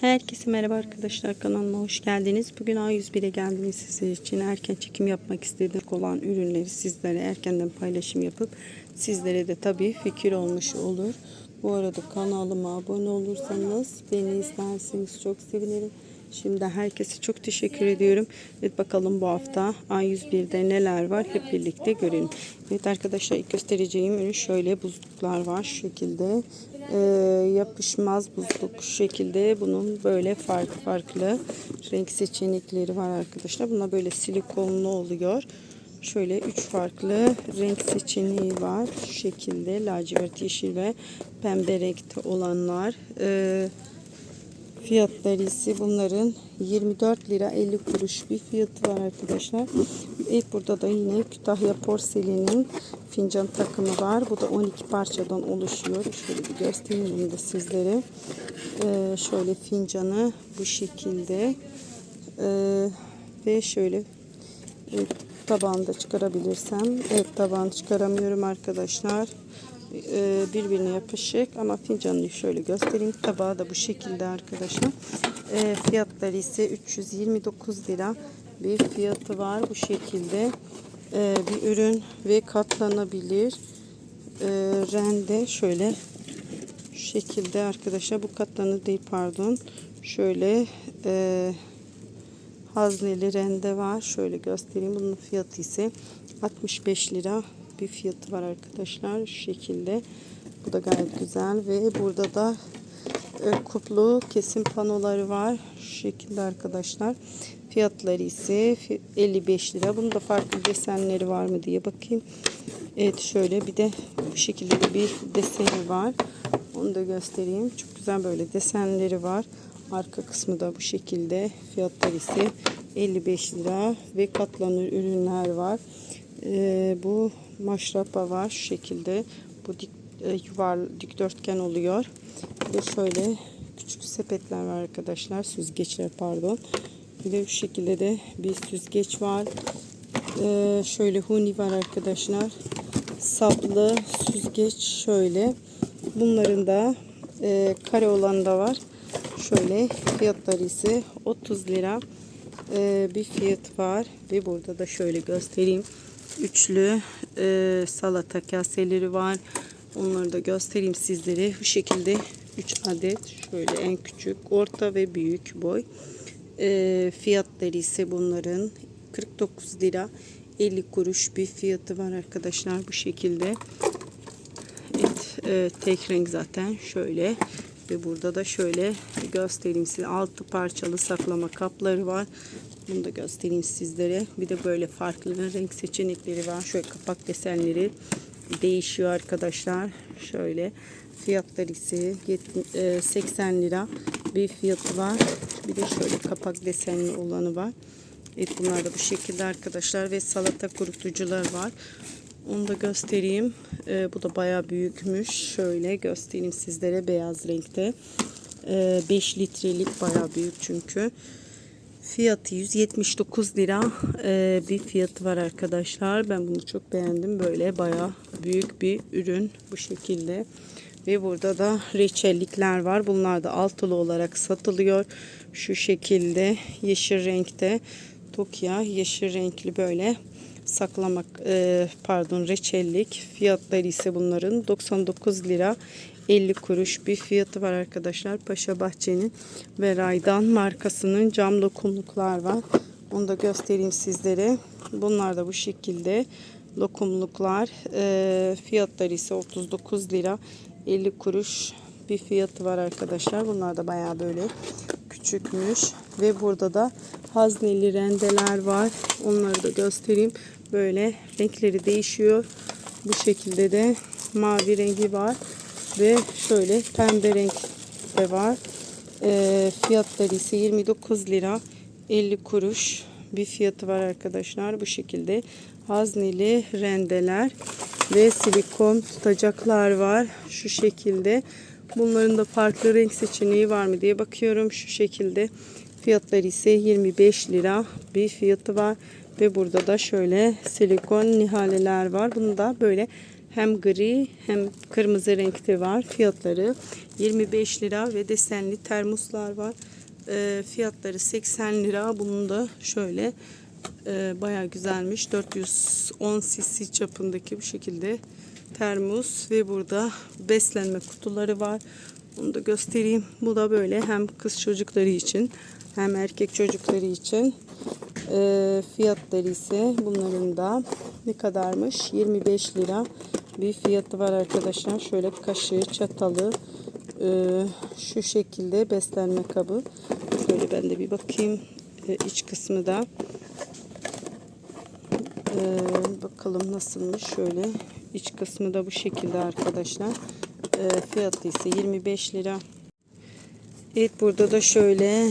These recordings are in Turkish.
Herkese merhaba arkadaşlar kanalıma hoş geldiniz. Bugün A101'e geldim sizler için erken çekim yapmak istediğim olan ürünleri sizlere erkenden paylaşım yapıp sizlere de tabii fikir olmuş olur. Bu arada kanalıma abone olursanız beni izlerseniz çok sevinirim. Şimdi herkese çok teşekkür ediyorum. Evet bakalım bu hafta A101'de neler var hep birlikte görelim. Evet arkadaşlar ilk göstereceğim ürün şöyle buzluklar var şu şekilde. Ee, yapışmaz buzluk şu şekilde bunun böyle farklı farklı renk seçenekleri var arkadaşlar. Bunlar böyle silikonlu oluyor. Şöyle üç farklı renk seçeneği var. Şu şekilde lacivert, yeşil ve pembe renkte olanlar. Ee, Fiyatları ise bunların 24 lira 50 kuruş bir fiyatı var arkadaşlar. Evet burada da yine Kütahya porselinin fincan takımı var. Bu da 12 parçadan oluşuyor. Şöyle bir göstereyim da sizlere. Ee, şöyle fincanı bu şekilde. Ee, ve şöyle e, tabağını da çıkarabilirsem. Evet tabağını çıkaramıyorum arkadaşlar e, birbirine yapışık ama fincanını şöyle göstereyim. Tabağı da bu şekilde arkadaşlar. E, fiyatları ise 329 lira bir fiyatı var bu şekilde. E, bir ürün ve katlanabilir. E, rende şöyle şu şekilde arkadaşlar bu katlanır değil pardon. Şöyle e, hazneli rende var. Şöyle göstereyim. Bunun fiyatı ise 65 lira bir fiyatı var arkadaşlar. Şu şekilde. Bu da gayet güzel ve burada da e, kuplu kesim panoları var. Şu şekilde arkadaşlar. Fiyatları ise 55 lira. Bunun da farklı desenleri var mı diye bakayım. Evet şöyle bir de bu şekilde de bir deseni var. Onu da göstereyim. Çok güzel böyle desenleri var. Arka kısmı da bu şekilde. Fiyatları ise 55 lira ve katlanır ürünler var. Ee, bu maşrapa var şu şekilde. Bu dik, e, dikdörtgen oluyor. Ve şöyle küçük sepetler var arkadaşlar. Süzgeçler pardon. Bir şu şekilde de bir süzgeç var. Ee, şöyle huni var arkadaşlar. Saplı süzgeç şöyle. Bunların da e, kare olan da var. Şöyle fiyatları ise 30 lira e, bir fiyat var. Ve burada da şöyle göstereyim üçlü e, salata kaseleri var. Onları da göstereyim sizlere. Bu şekilde 3 adet şöyle en küçük, orta ve büyük boy. E, fiyatları ise bunların 49 lira 50 kuruş bir fiyatı var arkadaşlar bu şekilde. Evet, e, tek renk zaten şöyle ve burada da şöyle göstereyim size altı parçalı saklama kapları var. Bunu da göstereyim sizlere. Bir de böyle farklı renk seçenekleri var. Şöyle kapak desenleri değişiyor arkadaşlar. Şöyle fiyatları ise 80 e, lira bir fiyatı var. Bir de şöyle kapak desenli olanı var. Evet bunlar da bu şekilde arkadaşlar ve salata kurutucular var. Onu da göstereyim. Ee, bu da bayağı büyükmüş. Şöyle göstereyim sizlere beyaz renkte. Ee, 5 litrelik bayağı büyük çünkü. Fiyatı 179 lira ee, bir fiyatı var arkadaşlar. Ben bunu çok beğendim. Böyle bayağı büyük bir ürün bu şekilde. Ve burada da reçellikler var. Bunlar da altılı olarak satılıyor. Şu şekilde yeşil renkte. Tokia yeşil renkli böyle saklamak e, pardon reçellik fiyatları ise bunların 99 lira 50 kuruş bir fiyatı var arkadaşlar. Paşa Bahçe'nin ve Raydan markasının cam lokumluklar var. Onu da göstereyim sizlere. Bunlar da bu şekilde lokumluklar. E, fiyatları ise 39 lira 50 kuruş bir fiyatı var arkadaşlar. Bunlar da baya böyle küçükmüş. Ve burada da hazneli rendeler var. Onları da göstereyim. Böyle renkleri değişiyor. Bu şekilde de mavi rengi var. Ve şöyle pembe renk de var. E, fiyatları ise 29 lira 50 kuruş bir fiyatı var arkadaşlar. Bu şekilde hazneli rendeler ve silikon tutacaklar var. Şu şekilde. Bunların da farklı renk seçeneği var mı diye bakıyorum. Şu şekilde. Fiyatları ise 25 lira bir fiyatı var. Ve burada da şöyle silikon nihaleler var. Bunu da böyle Hem gri hem kırmızı renkte var. Fiyatları 25 lira ve desenli termoslar var. Ee, fiyatları 80 lira. Bunun da şöyle e, bayağı güzelmiş. 410 cc çapındaki bu şekilde termos ve burada beslenme kutuları var. Onu da göstereyim. Bu da böyle hem kız çocukları için hem erkek çocukları için. E, fiyatları ise bunların da ne kadarmış? 25 lira bir fiyatı var arkadaşlar. Şöyle kaşığı, çatalı, e, şu şekilde beslenme kabı. Şöyle ben de bir bakayım e, iç kısmı da. Ee, bakalım nasılmış. Şöyle iç kısmı da bu şekilde arkadaşlar. Ee, fiyatı ise 25 lira. Evet burada da şöyle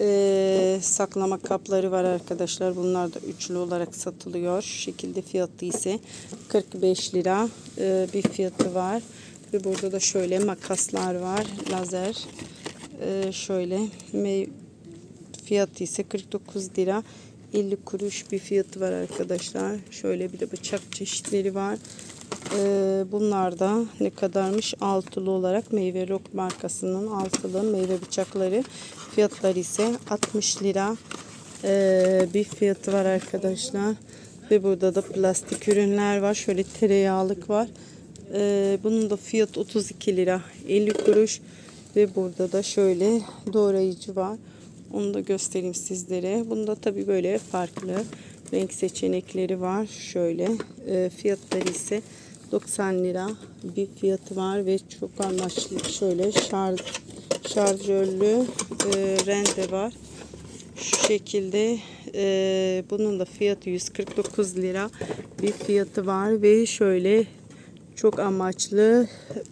e, saklama kapları var arkadaşlar. Bunlar da üçlü olarak satılıyor. Şu şekilde fiyatı ise 45 lira e, bir fiyatı var. Ve burada da şöyle makaslar var lazer. E, şöyle fiyatı ise 49 lira 50 kuruş bir fiyatı var arkadaşlar. Şöyle bir de bıçak çeşitleri var. Ee, bunlar da ne kadarmış? Altılı olarak Meyve Rock markasının altılı meyve bıçakları. Fiyatları ise 60 lira ee, bir fiyatı var arkadaşlar. Ve burada da plastik ürünler var. Şöyle tereyağlık var. Ee, bunun da fiyat 32 lira 50 kuruş. Ve burada da şöyle doğrayıcı var. Onu da göstereyim sizlere. Bunda tabi böyle farklı renk seçenekleri var. Şöyle e, fiyatları ise 90 lira bir fiyatı var ve çok amaçlı şöyle şarj şarjörlü e, rende var. Şu şekilde e, bunun da fiyatı 149 lira bir fiyatı var ve şöyle çok amaçlı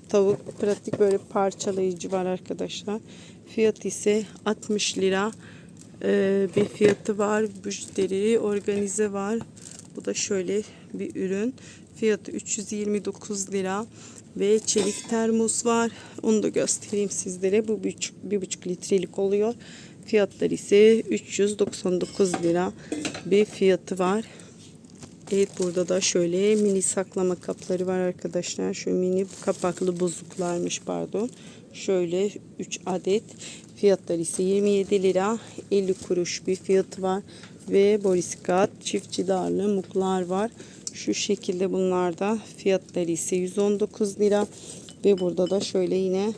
tavuk pratik böyle parçalayıcı var arkadaşlar. Fiyat ise 60 lira ee, bir fiyatı var. Müşteri organize var. Bu da şöyle bir ürün. Fiyatı 329 lira ve çelik termos var. Onu da göstereyim sizlere. Bu bir buçuk, bir buçuk litrelik oluyor. Fiyatları ise 399 lira bir fiyatı var. Evet burada da şöyle mini saklama kapları var arkadaşlar. Şu mini kapaklı buzluklarmış pardon. Şöyle 3 adet. Fiyatları ise 27 lira 50 kuruş bir fiyatı var. Ve borisikat çiftçi darlı muklar var. Şu şekilde bunlarda fiyatları ise 119 lira. Ve burada da şöyle yine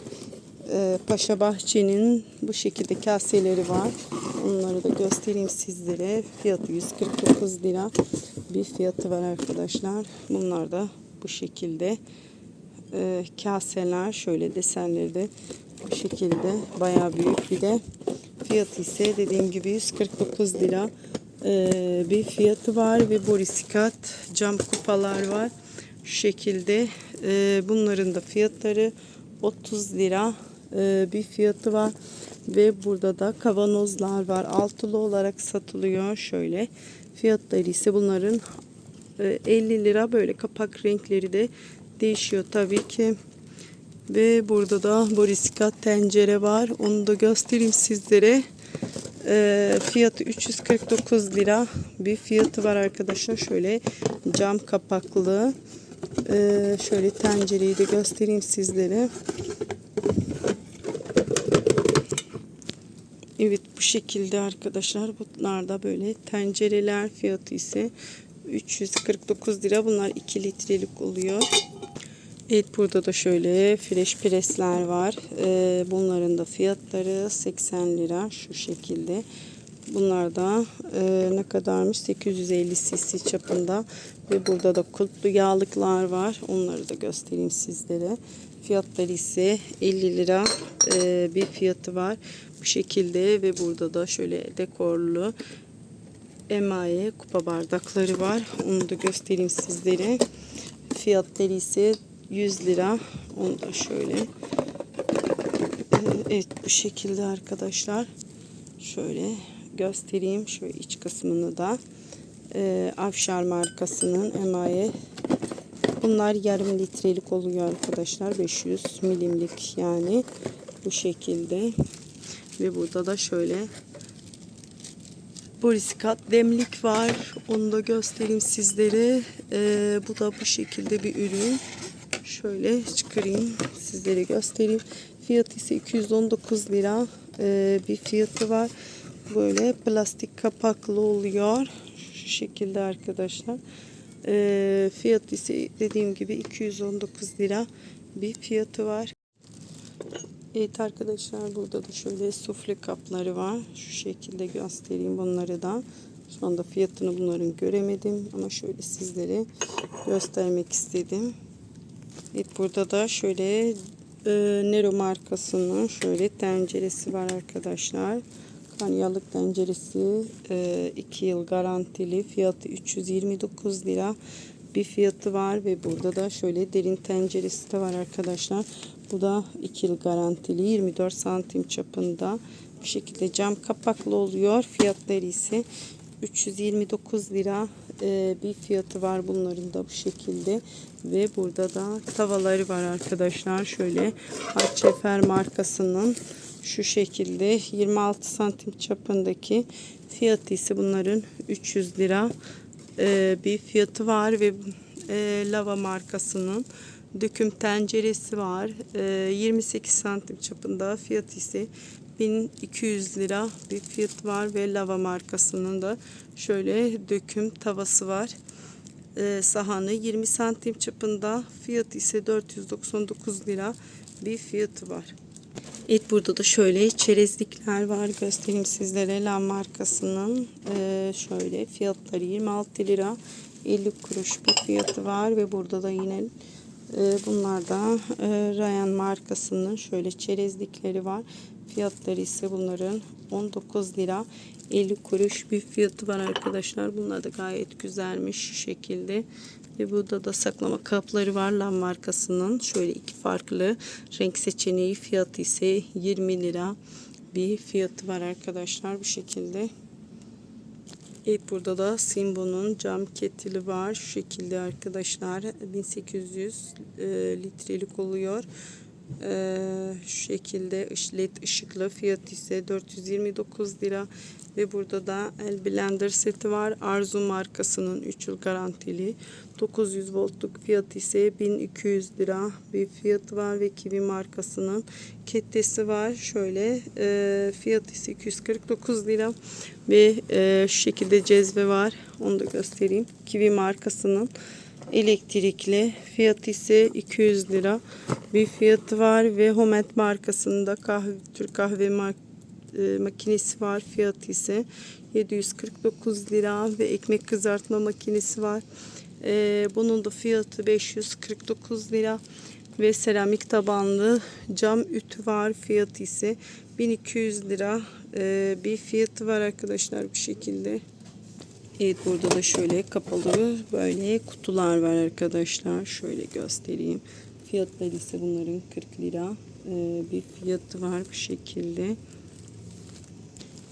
e, Paşa Bahçe'nin bu şekilde kaseleri var. Onları da göstereyim sizlere. Fiyatı 149 lira bir fiyatı var arkadaşlar. Bunlar da bu şekilde e, kaseler şöyle desenleri de bu şekilde bayağı büyük. Bir de fiyatı ise dediğim gibi 149 lira e, bir fiyatı var ve borisikat cam kupalar var. Şu şekilde e, bunların da fiyatları 30 lira e, bir fiyatı var. Ve burada da kavanozlar var. Altılı olarak satılıyor. Şöyle fiyatları ise bunların e, 50 lira. Böyle kapak renkleri de değişiyor tabii ki. Ve burada da borisikat tencere var. Onu da göstereyim sizlere. E, fiyatı 349 lira bir fiyatı var arkadaşlar. Şöyle cam kapaklı. E, şöyle tencereyi de göstereyim sizlere. Evet bu şekilde arkadaşlar. Bunlar da böyle tencereler fiyatı ise 349 lira. Bunlar 2 litrelik oluyor. Evet burada da şöyle fresh presler var. Ee, bunların da fiyatları 80 lira şu şekilde. Bunlar da e, ne kadarmış? 850 cc çapında. Ve burada da kulplu yağlıklar var. Onları da göstereyim sizlere. Fiyatları ise 50 lira e, bir fiyatı var. Bu şekilde ve burada da şöyle dekorlu emaye kupa bardakları var. Onu da göstereyim sizlere. Fiyatları ise 100 lira. Onu da şöyle. Evet bu şekilde arkadaşlar. Şöyle göstereyim. Şöyle iç kısmını da. Ee, Afşar markasının emaye. Bunlar yarım litrelik oluyor arkadaşlar. 500 milimlik yani. Bu şekilde. Ve burada da şöyle Borisikat demlik var. Onu da göstereyim sizlere. Ee, bu da bu şekilde bir ürün. Şöyle çıkarayım sizlere göstereyim. Fiyatı ise 219 lira ee, bir fiyatı var. Böyle plastik kapaklı oluyor. Şu şekilde arkadaşlar. Ee, fiyatı ise dediğim gibi 219 lira bir fiyatı var. Evet arkadaşlar burada da şöyle sufle kapları var. Şu şekilde göstereyim bunları da. Şu anda fiyatını bunların göremedim ama şöyle sizlere göstermek istedim. Evet burada da şöyle e, Nero markasının şöyle tenceresi var arkadaşlar. Kanyalık tenceresi 2 yıl garantili fiyatı 329 lira bir fiyatı var ve burada da şöyle derin tenceresi de var arkadaşlar. Bu da 2 yıl garantili 24 santim çapında bu şekilde cam kapaklı oluyor. Fiyatları ise 329 lira e, bir fiyatı var bunların da bu şekilde. Ve burada da tavaları var arkadaşlar. Şöyle Harçefer markasının şu şekilde 26 santim çapındaki fiyatı ise bunların 300 lira e, bir fiyatı var ve e, lava markasının döküm tenceresi var. E, 28 santim çapında fiyatı ise 1200 lira bir fiyat var ve lava markasının da şöyle döküm tavası var. Ee, sahanı 20 santim çapında fiyat ise 499 lira bir fiyatı var. Evet burada da şöyle çerezlikler var göstereyim sizlere Lam markasının Ee, şöyle fiyatları 26 lira 50 kuruş bir fiyatı var ve burada da yine e, bunlar da e, Ryan markasının şöyle çerezlikleri var Fiyatları ise bunların 19 lira 50 kuruş bir fiyatı var arkadaşlar. Bunlar da gayet güzelmiş şu şekilde. Ve burada da saklama kapları var Lam markasının. Şöyle iki farklı renk seçeneği fiyatı ise 20 lira bir fiyatı var arkadaşlar bu şekilde. Evet burada da Simbo'nun cam ketili var. Şu şekilde arkadaşlar 1800 e, litrelik oluyor. Ee, şu şekilde led ışıklı. Fiyat ise 429 lira. Ve burada da el blender seti var. Arzu markasının 3 yıl garantili. 900 voltluk fiyat ise 1200 lira bir fiyatı var ve Kiwi markasının kettesi var. Şöyle e, fiyat ise 249 lira. Ve e, şu şekilde cezve var. Onu da göstereyim. Kiwi markasının elektrikli. Fiyatı ise 200 lira bir fiyatı var ve Homet markasında kahve, Türk kahve mark, e, makinesi var. Fiyatı ise 749 lira ve ekmek kızartma makinesi var. E, bunun da fiyatı 549 lira ve seramik tabanlı cam ütü var. Fiyatı ise 1200 lira e, bir fiyatı var arkadaşlar bu şekilde. Evet burada da şöyle kapalı böyle kutular var arkadaşlar. Şöyle göstereyim. Fiyatları ise bunların 40 lira ee, bir fiyatı var bu şekilde.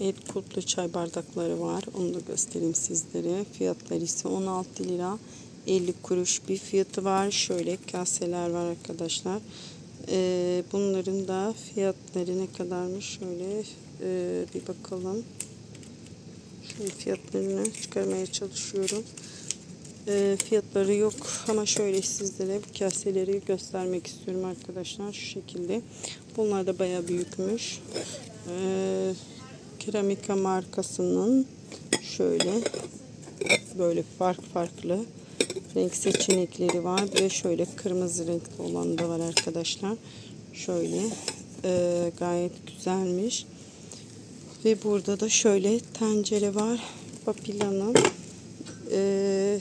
Evet kulplu çay bardakları var. Onu da göstereyim sizlere. Fiyatları ise 16 lira 50 kuruş bir fiyatı var. Şöyle kaseler var arkadaşlar. Ee, bunların da fiyatları ne kadarmış? Şöyle e, bir bakalım. Fiyatlarını çıkarmaya çalışıyorum. E, fiyatları yok ama şöyle sizlere bu kaseleri göstermek istiyorum arkadaşlar. Şu şekilde. Bunlar da baya büyükmüş. E, Keramika markasının şöyle böyle fark farklı renk seçenekleri var ve şöyle kırmızı renkli olan da var arkadaşlar. Şöyle e, gayet güzelmiş. Ve burada da şöyle tencere var. Papila'nın e,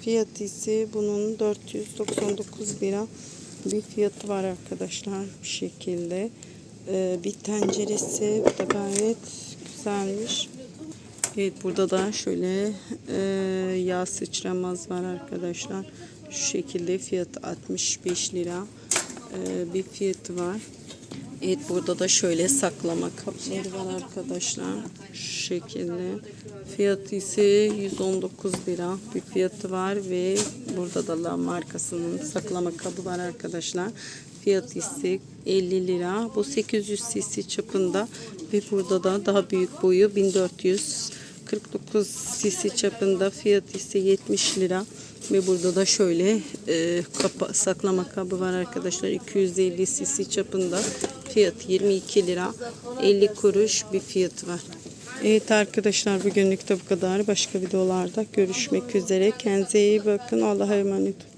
fiyatı ise bunun 499 lira bir fiyatı var arkadaşlar. Bu şekilde. E, bir tenceresi bu da gayet güzelmiş. Evet burada da şöyle e, yağ sıçramaz var arkadaşlar. Şu şekilde fiyatı 65 lira e, bir fiyatı var. Evet burada da şöyle saklama kapları var arkadaşlar. Şu şekilde. Fiyatı ise 119 lira bir fiyatı var ve burada da La markasının saklama kabı var arkadaşlar. Fiyatı ise 50 lira. Bu 800 cc çapında ve burada da daha büyük boyu 1400 49 cc çapında fiyat ise 70 lira. Ve burada da şöyle e, kapa, saklama kabı var arkadaşlar. 250 cc çapında fiyat 22 lira. 50 kuruş bir fiyatı var. Evet arkadaşlar bugünlük de bu kadar. Başka videolarda görüşmek üzere. Kendinize iyi bakın. Allah'a emanet.